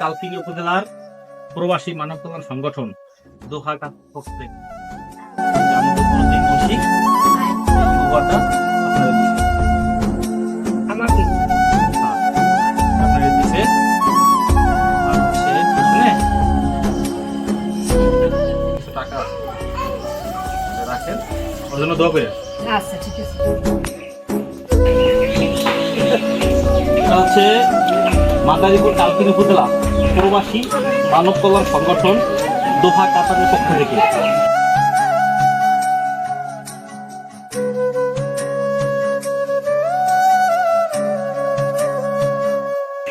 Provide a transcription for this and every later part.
কালকিনি উপজেলার প্রবাসী মানব কল্যাণ সংগঠন দোহা টাকা রাখেন। ওর জন্য দোয়া করে আচ্ছা ঠিক আছে। হচ্ছে মাদারীপুর কালকিনি উপজেলা প্রবাসী মানব কল্যাণ সংগঠন দোহা কাতারের পক্ষ থেকে।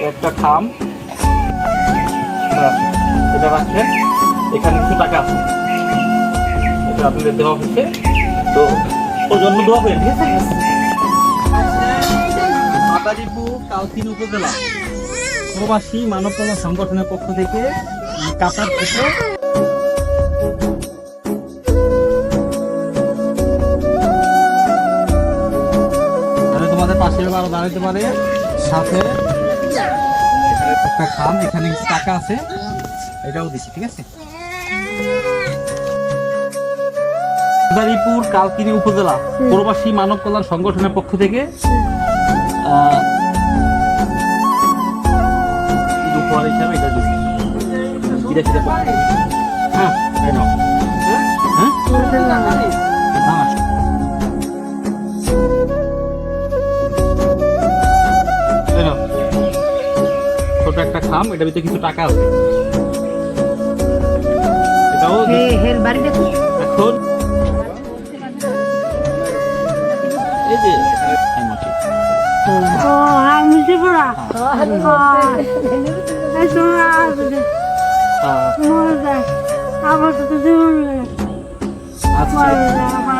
একটা খাম। এটা- এটা রাখেন। এখানে কিছু টাকা আছে। এটা আপনাদের দেওয়া হচ্ছে তো ওর জন্য দোয়া করেন, ঠিক আছে? মাদারীপুর প্রবাসী মানব কল্যাণ সংগঠনের পক্ষ থেকে কাতার থেকে তোমাদের পাশে আরও দাঁড়াতে পারে। সাথে একটা খাম, এখানে টাকা আছে। এটাও দিচ্ছি, ঠিক আছে? মাদারীপুর কালকিনি উপজেলা, প্রবাসী মানব কল্যাণ সংগঠনের পক্ষ থেকে এটা সেটা করতে হ্যাঁ? হ্যাঁ। ছোট একটা খাম এটার ভিতরে কিছু টাকা আছে। এটাও দেখো। এখন? এই যে ও আমি আমার সাথে জীবন আচ্ছা।